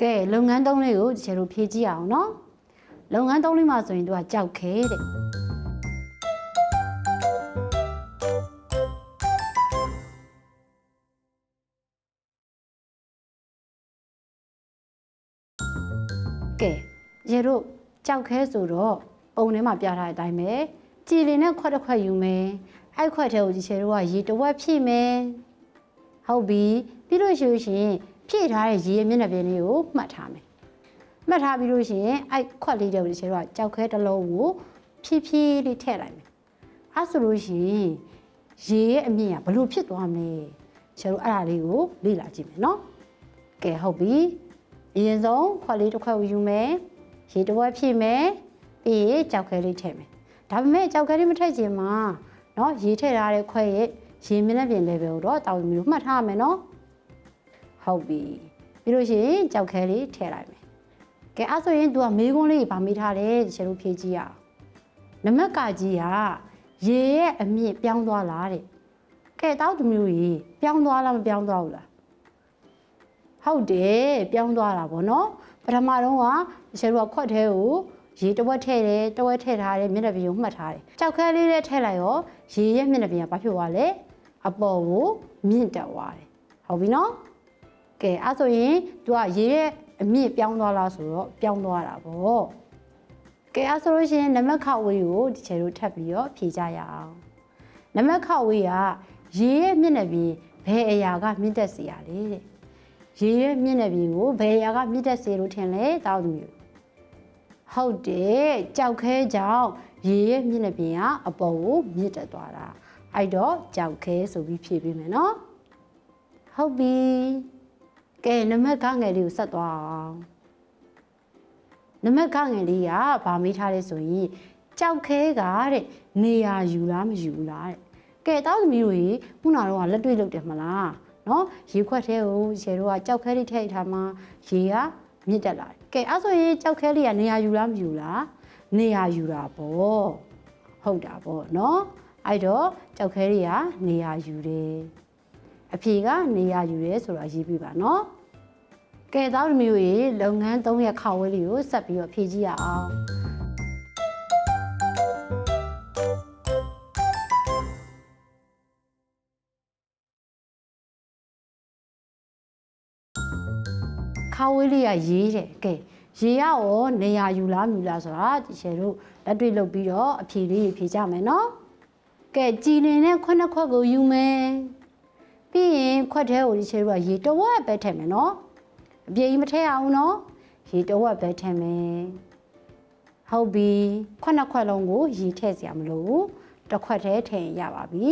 ကဲလုပ်ငန်းသုံးလေးကိုဒီချေတို့ဖြည့်ကြည့်အောင်နော်လုပ်ငန်းသုံးလေးမှာဆိုရင်သူကကြောက်ခဲတဲ့ကဲရေတို့ကြောက်ခဲဆိုတော့ပုံထဲမှာပြထားတဲ့အတိုင်းပဲကြည်လင်နဲ့ခွက်တစ်ခွက်ယူမယ်အဲ့ခွက်ထဲကိုဒီချေတို့ကရေတစ်ဝက်ဖြည့်မယ်ဟုတ်ပြီပြီးလို့ရှိလို့ရှိရင် ဖြည့်ထားတဲ့ရေရဲ့မျက်နှာပြင်လေးကိုမှတ်ထားမယ်။မှတ်ထားပြီးလို့ရှိရင်အဲ့ခွက်လေးတွေကိုဒီကျတော့ကြောက်ခဲတစ်လုံးကိုဖြည်းဖြည်းလေးထည့်လိုက်မယ်။အဲ့ဆိုလို့ရှိရင်ရေရဲ့အမြင့်ကဘလို့ဖြစ်သွားမလဲ။ကျတော့အဲ့ဒါလေးကိုလေ့လာကြည့်မယ်နော်။ကဲဟုတ်ပြီ။အရင်ဆုံးခွက်လေးတစ်ခွက်ယူမယ်။ရေတစ်ဝက်ဖြည့်မယ်။ပြီးရင်ကြောက်ခဲလေးထည့်မယ်။ဒါပေမဲ့ကြောက်ခဲလေးမထည့်ခြင်းမှာနော်ရေထည့်ထားတဲ့ခွက်ရဲ့ရေမျက်နှာပြင် level ကိုတော့တောင်းပြီးလို့မှတ်ထားရမယ်နော်။ ဟုတ်ပြီပြီးလို့ရှိရင်ကြောက်ခဲလေးထည့်လိုက်မယ်ကဲအဲ့ဆိုရင် तू ကမေးခွန်းလေးဗာမေးထားတယ်ဒီချက်လို့ဖြေကြည့်ရအောင်နမက်ကကြီးကရေရဲ့အမြင့်ပြောင်းသွားလားတဲ့ကဲတောက်သူမျိုးကြီးပြောင်းသွားလားမပြောင်းသွားဘူးလားဟုတ်တယ်ပြောင်းသွားတာဗောနော်ပထမတော့ကဒီချက်လို့ကခွက်သေးကိုရေတဝက်ထည့်တယ်တဝက်ထည့်ထားတယ်မျက်နှာပြင်ကိုမှတ်ထားတယ်ကြောက်ခဲလေးလည်းထည့်လိုက်ရောရေရဲ့မျက်နှာပြင်ကဘာဖြစ်သွားလဲအပေါ်ကိုမြင့်တက်သွားတယ်ဟုတ်ပြီနော် ကဲအဲ့ဆိုရင် तू ကရေရဲ့အမြင့်ပြောင်းသွားလားဆိုတော့ပြောင်းသွားတာပေါ့ကဲအဲ့ဆိုလို့ရှိရင်နမခဝေးကိုဒီချေတို့ထပ်ပြီးတော့ဖြေကြရအောင်နမခဝေးကရေရဲ့မျက်နှာပြင်ဘယ်အရာကမြင့်တက်စေရလဲတဲ့ရေရဲ့မျက်နှာပြင်ကိုဘယ်အရာကမြင့်တက်စေလို့ထင်လဲတောက်သူမျိုးဟုတ်တယ်ကြောက်ခဲကြောင့်ရေရဲ့မျက်နှာပြင်ကအပေါ်ကိုမြင့်တက်သွားတာအဲ့တော့ကြောက်ခဲဆိုပြီးဖြေပေးမယ်နော်ဟုတ်ပြီ ကဲနမခငယ်လေးကိုဆက်သွားအောင်နမခငယ်လေးကဗာမေးထားလဲဆိုရင်ကြောက်ခဲကတဲ့နေရာယူလားမယူဘူးလားတဲ့ကဲတောက်သမီးတို့ရေခုနကတော့လက်တွေ့လုပ်တယ်မလားနော်ရေခွက်ထဲကိုရေတို့ကကြောက်ခဲလေးထည့်ထားမှရေကမြင့်တက်လာတယ်ကဲအဲ့ဆိုရင်ကြောက်ခဲလေးကနေရာယူလားမယူလားနေရာယူတာပေါ့ဟုတ်တာပေါ့နော်အဲ့တော့ကြောက်ခဲလေးကနေရာယူတယ် အဖြေကနေရာယူတယ်ဆိုတာရေးပြပါနော်ကဲသားတို့မျိုးရေလုပ်ငန်း၃ရက်ခါဝဲလေးကိုဆက်ပြီးတော့ဖြည့်ကြည့်ရအောင်ခါဝဲလေးကရေးတယ်ကဲရေရရောနေရာယူလားမြူလားဆိုတာဒီချေတို့လက်တွေ့လုပ်ပြီးတော့အဖြေလေးဖြေကြမယ်နော်ကဲကြည်လင်နဲ့ခွက်ခွက်ကိုယူမယ် ပြီးရင်ခွက်ထဲကိုဒီချေတို့ကရေတဝက်ပဲထည့်မယ်နော်အပြည့်ကြီးမထည့်အောင်နော်ရေတဝက်ပဲထည့်မယ်ဟုတ်ပြီခွက်နှစ်ခွက်လုံးကိုရေထည့်စရာမလိုဘူးတစ်ခွက်တည်းထည့်ရင်ရပါပြီ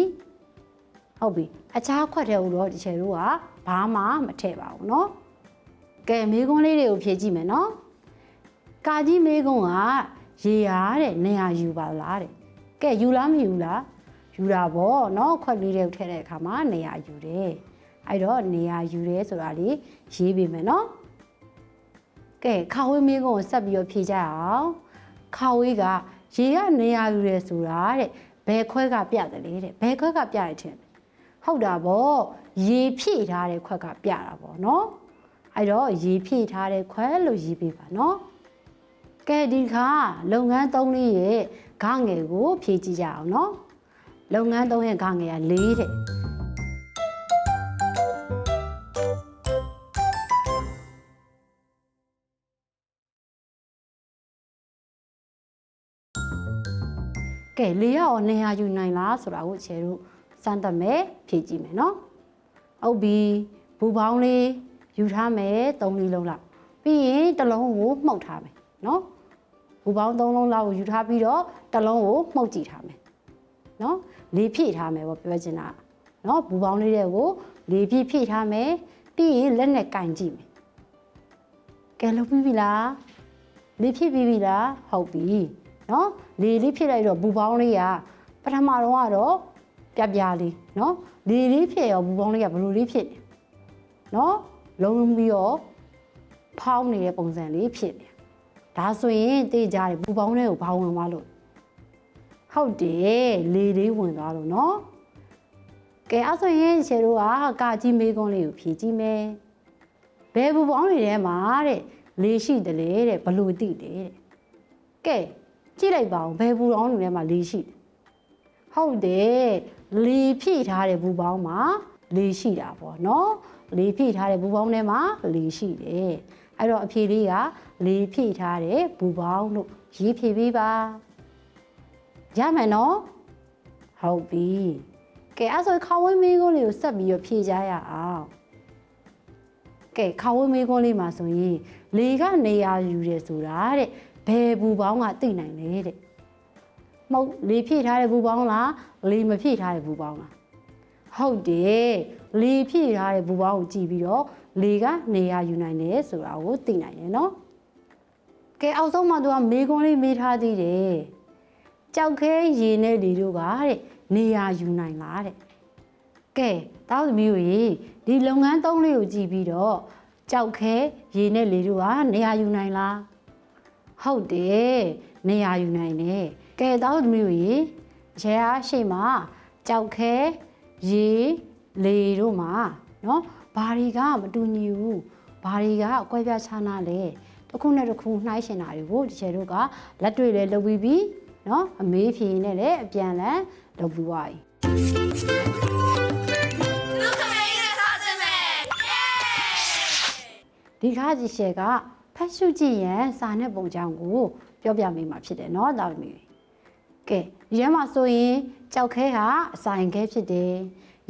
ဟုတ်ပြီအခြားခွက်ထဲကိုတော့ဒီချေတို့ကဘာမှမထည့်ပါဘူးနော်ကဲမေးခွန်းလေးတွေကိုဖြေကြည့်မယ်နော်ကာကြီးမေးခွန်းကရေရတဲ့နေရာယူပါလားတဲ့ကဲယူလားမယူလား ယူတာပေါ့နော်ခွက်လေးတွေကိုထည့်တဲ့အခါမှာနေရာယူတယ်အဲ့တော့နေရာယူတယ်ဆိုတာလေးရေးပေးမယ်နော်ကဲခါဝေးမေးခွန်းကိုဆက်ပြီးတော့ဖြေကြအောင်ခါဝေးကရေကနေရာယူတယ်ဆိုတာတဲ့ဘယ်ခွဲကပြတယ်လေတဲ့ဘယ်ခွဲကပြရတဲ့ဟုတ်တာပေါ့ရေဖြည့်ထားတဲ့ခွက်ကပြတာပေါ့နော်အဲ့တော့ရေဖြည့်ထားတဲ့ခွဲလို့ရေးပေးပါနော်ကဲဒီခါလုပ်ငန်းသုံးလေးရဲ့ဂငယ်ကိုဖြည့်ကြည့်ကြအောင်နော် လုပ်ငန်းသုံးရဲ့ဂငယ်က၄တဲ့ကဲလေးရောနေရာယူနိုင်လားဆိုတာကိုခြေတို့စမ်းသပ်မယ်ဖြည့်ကြည့်မယ်နော်ဟုတ်ပြီဘူပေါင်းလေးယူထားမယ်၃လေးလုံးလောက်ပြီးရင်တစ်လုံးကိုမှုတ်ထားမယ်နော်ဘူပေါင်း၃လုံးလောက်ကိုယူထားပြီးတော့တစ်လုံးကိုမှုတ်ကြည့်ထားမယ် နော်လေးဖြည့်ထားမယ်ပေါ့ပြောချင်တာနော်ဘူပေါင်းလေးတွေကိုလေးဖြည့်ဖြည့်ထားမယ်ပြီးရင်လက်နဲ့ကင်ကြည့်မယ်ကဲလုပ်ပြီးပြီလားလေးဖြည့်ပြီးပြီလားဟုတ်ပြီနော်လေးလေးဖြည့်လိုက်တော့ဘူပေါင်းလေးကပထမတော့ကတော့ပြပြလေးနော်လေးလေးဖြည့်ရောဘူပေါင်းလေးကဘယ်လိုလေးဖြည့်လဲနော်လုံးပြီးတော့ဖောင်းနေတဲ့ပုံစံလေးဖြစ်နေဒါဆိုရင်တေးကြတယ်ပူပေါင်းတဲ့ကိုဘာဝင်သွားလို့ ဟုတ်တယ်လေလေးဝင်သွားလို့နော်ကဲအဲ့ဆိုရင်ရှယ်တို့ကကာကြီးမေးခွန်းလေးကိုဖြည့်ကြည့်မယ်ဘယ်ဘူပေါင်းတွေထဲမှာတဲ့လေရှိတယ်လေတဲ့ဘလို့သိတယ်တဲ့ကဲကြည့်လိုက်ပါဦးဘယ်ဘူပေါင်းတွေထဲမှာလေရှိတယ်ဟုတ်တယ်လေဖြည့်ထားတဲ့ဘူပေါင်းမှာလေရှိတာပေါ့နော်လေဖြည့်ထားတဲ့ဘူပေါင်းထဲမှာလေရှိတယ်အဲ့တော့အဖြေလေးကလေဖြည့်ထားတဲ့ဘူပေါင်းလို့ရေးဖြည့်ပေးပါ ရမယ်နော်ဟုတ်ပြီကဲအဲ့ဆိုခေါင်းဝင်းမင်းကုန်းလေးကိုဆက်ပြီးတော့ဖြည့်ကြရအောင်ကဲခါဝေးမေးခွန်းလေးမှာဆိုရင်လေကနေရာယူတယ်ဆိုတာတဲ့ဘယ်ဘူပေါင်းကသိနိုင်လဲတဲ့မဟုတ်လေဖြည့်ထားတဲ့ဘူပေါင်းလားလေမဖြည့်ထားတဲ့ဘူပေါင်းလားဟုတ်တယ်လေဖြည့်ထားတဲ့ဘူပေါင်းကိုကြည့်ပြီးတော့လေကနေရာယူနိုင်တယ်ဆိုတာကိုသိနိုင်တယ်နော်ကဲအောက်ဆုံးမှာသူကမေးခွန်းလေးမေးထားသေးတယ် ကြောက်ခဲရေနဲ့လေတို့ကတဲ့နေရာယူနိုင်လားတဲ့ကဲတောက်သမီးတို့ရေဒီလုပ်ငန်းသုံးလေးကိုကြည့်ပြီးတော့ကြောက်ခဲရေနဲ့လေတို့ကနေရာယူနိုင်လားဟုတ်တယ်နေရာယူနိုင်တယ်ကဲတောက်သမီးတို့ရေရဲအားရှိမှကြောက်ခဲရေလေတို့မှာနော်ဘာတွေကမတူညီဘူးဘာတွေကအကွဲပြားခြားနာလဲတစ်ခုနဲ့တစ်ခုနှိုင်းရှင်တာတွေကိုဒီချေတို့ကလက်တွေ့လဲလုပ်ပြီးပြီ နော်အမေးဖြေနဲ့လည်းအပြန်လန်းလုပ်ပြီးသွားပြီ လူခမေးနဲ့စားစင်မယ်ယေး ဒီကားကြီးရှယ်ကဖတ်ရှုကြည့်ရန်စာနဲ့ပုံကြောင်းကိုပြောပြမိမှာဖြစ်တယ်เนาะတာသမီးကဲဒီထဲမှာဆိုရင်ကြောက်ခဲဟာအဆိုင်ခဲဖြစ်တယ်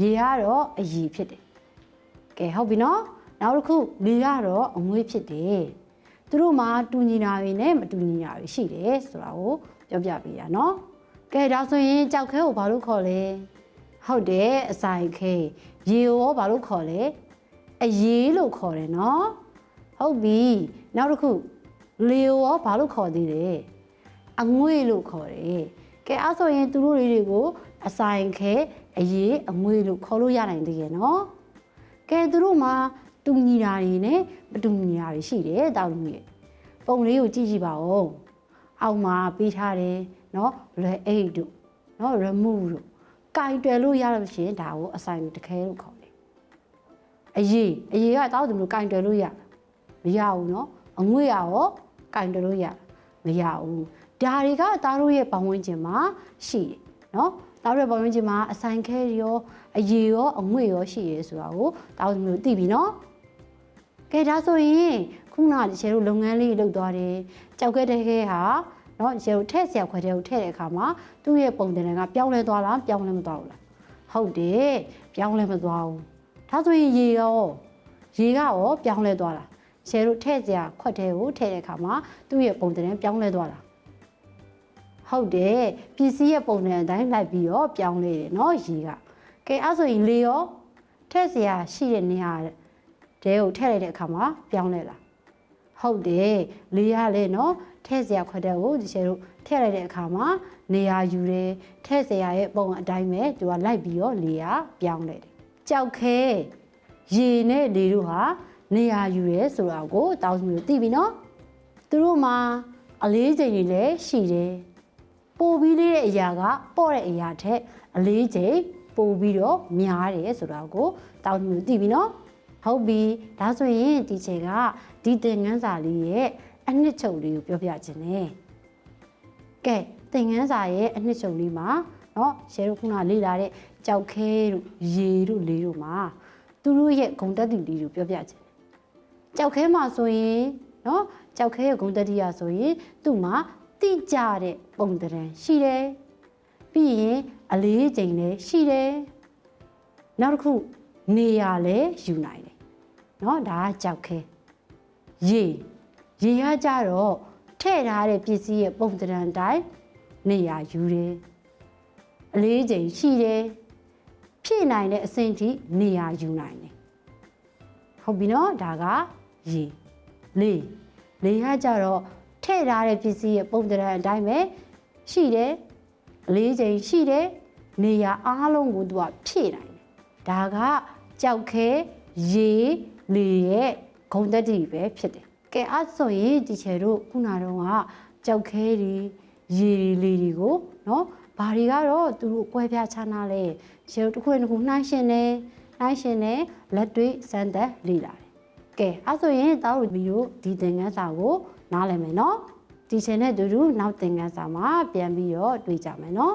ရေကတော့အရည်ဖြစ်တယ်ကဲဟုတ်ပြီเนาะနောက်တစ်ခုလေကတော့အငွေ့ဖြစ်တယ်သူတို့မှာတူညီတာတွေနဲ့မတူညီတာတွေရှိတယ်ဆိုတာကို ပြောပြပေးတာเนาะကဲဒါဆိုရင်ကြောက်ခဲကိုဘာလို့ခေါ်လဲဟုတ်တယ်အဆိုင်ခဲရေကိုရောဘာလို့ခေါ်လဲအရေးလို့ခေါ်တယ်เนาะ ဟုတ်ပြီနောက်တစ်ခုလေရောဘာလို့ခေါ်သေးလဲအငွေ့လို့ခေါ်တယ်ကဲအဲ့ဆိုရင်သူတို့လေးတွေကိုအဆိုင်ခဲအရေးအငွေ့လို့ခေါ်လို့ရနိုင်သေးရဲ့နော်ကဲသူတို့မှာတူညီတာတွေနဲ့မတူညီတာတွေရှိတယ်တောက်လူရဲ့ပုံလေးကိုကြည့်ကြည့်ပါဦး အောက်မှာပေးထားတယ်နော်လွယ်အိတ်တို့နော်ရမှုတို့ကင်တွယ်လို့ရလို့ရှိရင်ဒါကိုအဆိုင်တခဲလို့ခေါ်တယ်အရေးအရေးကတောက်သူမျိုးကင်တွယ်လို့ရ မရဘူးเนาะအငွေ့ရရောကင်တယ်လို့ရမရဘူးဒါတွေကသားတို့ရဲ့ပတ်ဝန်းကျင်မှာရှိတယ်เนาะသားတို့ရဲ့ပတ်ဝန်းကျင်မှာအဆိုင်ခဲရောအရေရောအငွေ့ရောရှိရဲဆိုတာကိုတောင်းမျိုးသိပြီเนาะကဲဒါဆိုရင် ခုနကကျဲတို့လုပ်ငန်းလေးလုပ်သွားတယ်ကြောက်ခဲ့တဲ့ခဲဟာเนาะကျဲတို့ထည့်ဆရာခွဲတဲ့ကိုထည့်တဲ့အခါမှာသူ့ရဲ့ပုံသဏ္ဍာန်ကပြောင်းလဲသွားလားပြောင်းလဲမသွားဘူးလားဟုတ်တယ်ပြောင်းလဲမသွားဘူးဒါဆိုရင်ရေရောရေကရောပြောင်းလဲသွားလား ရှယ်တို့ထည့်စရာခွက်တဲကိုထည့်တဲ့အခါမှာသူ့ရဲ့ပုံသဏ္ဍာန်ပြောင်းလဲသွားတာဟုတ်တယ်ပစ္စည်းရဲ့ပုံသဏ္ဍာန်အတိုင်းလိုက်ပြီးတော့ပြောင်းလဲတယ်เนาะရေကကဲအဲ့ဆိုရင်လေရောထည့်စရာရှိတဲ့နေရာတဲကိုထည့်လိုက်တဲ့အခါမှာပြောင်းလဲလာ ဟုတ်တယ်လေးရလဲနော်ထဲ့စရာခွက်တဲ့ကိုဒီချေတို့ထဲ့လိုက်တဲ့အခါမှာနေရာယူတယ်ထဲ့စရာရဲ့ပုံအတိုင်းပဲသူကလိုက်ပြီးတော့လေးရပြောင်းလိုက်တယ်ကြောက်ခဲရေနဲ့လေတို့ဟာနေရာယူရဲဆိုတာကိုတောင်းမျိုးသိပြီနော်သူတို့မှာအလေးချိန်တွေလည်းရှိတယ်ပိုပြီးလေးတဲ့အရာကပေါ့တဲ့အရာထက်အလေးချိန်ပိုပြီးတော့များတယ်ဆိုတာကိုတောင်းမျိုးသိပြီနော် ဟုတ်ပြီဒါဆိုရင်ဒီချိန်ကဒီသင်ငန်းစာလေးရဲ့အနှစ်ချုပ်လေးကိုပြောပြခြင်းနဲ့ကဲသင်ငန်းစာရဲ့အနှစ်ချုပ်လေးမှာเนาะရှယ်တို့ခုနလေ့လာတဲ့ကြောက်ခဲတို့ရေတို့လေးတို့မှာသူတို့ရဲ့ဂုံတက်တီလေးကိုပြောပြခြင်း ကြောက်ခဲမှာဆိုရင်เนาะကြောက်ခဲရဲ့ဂုံတတိယဆိုရင်သူ့မှာတိကျတဲ့ပုံသဏ္ဍာန်ရှိတယ်ပြီးရင်အလေးချိန်လည်းရှိတယ်နောက်တစ်ခုနေရာလည်းယူနိုင်တယ် ် နော်ဒါကကြောက်ခဲရေရေကကြတော့ထည့်ထားတဲ့ပစ္စည်းရဲ့ပုံသဏ္ဍာန်တိုင်းနေရာယူတယ်အလေးချိန်ရှိတယ်ဖြည့်နိုင်တဲ့အဆင့်ထိနေရာယူနိုင်တယ်ဟုတ်ပြီနော်ဒါကရေလေလေကကြတော့ထည့်ထားတဲ့ပစ္စည်းရဲ့ပုံသဏ္ဍာန်အတိုင်းပဲရှိတယ်အလေးချိန်ရှိတယ်နေရာအားလုံးကိုသူကဖြည့်နိုင်တယ်ဒါကကြောက်ခဲရေ လေရဲ့ဂုံတက်တီပဲဖြစ်တယ်ကဲအဲ့ဆိုရင်ဒီချေတို့ခုနတော့ကကြောက်ခဲတွေရေတွေလေတွေကိုနော်ဘာတွေကတော့သူတို့အကွဲပြားခြားနာလဲချေတို့တစ်ခုတစ်ခုနှိုင်းရှင်နေနှိုင်းရှင်နေလက်တွေ့စမ်းသက်လေ့လာတယ်ကဲအဲ့ဆိုရင်တောက်တို့ဗီဒီယိုဒီသင်ခန်းစာကိုနားလည်မယ်နော်ဒီချိန်နဲ့အတူတူနောက်သင်ခန်းစာမှာပြန်ပြီးတော့တွေ့ကြမယ်နော်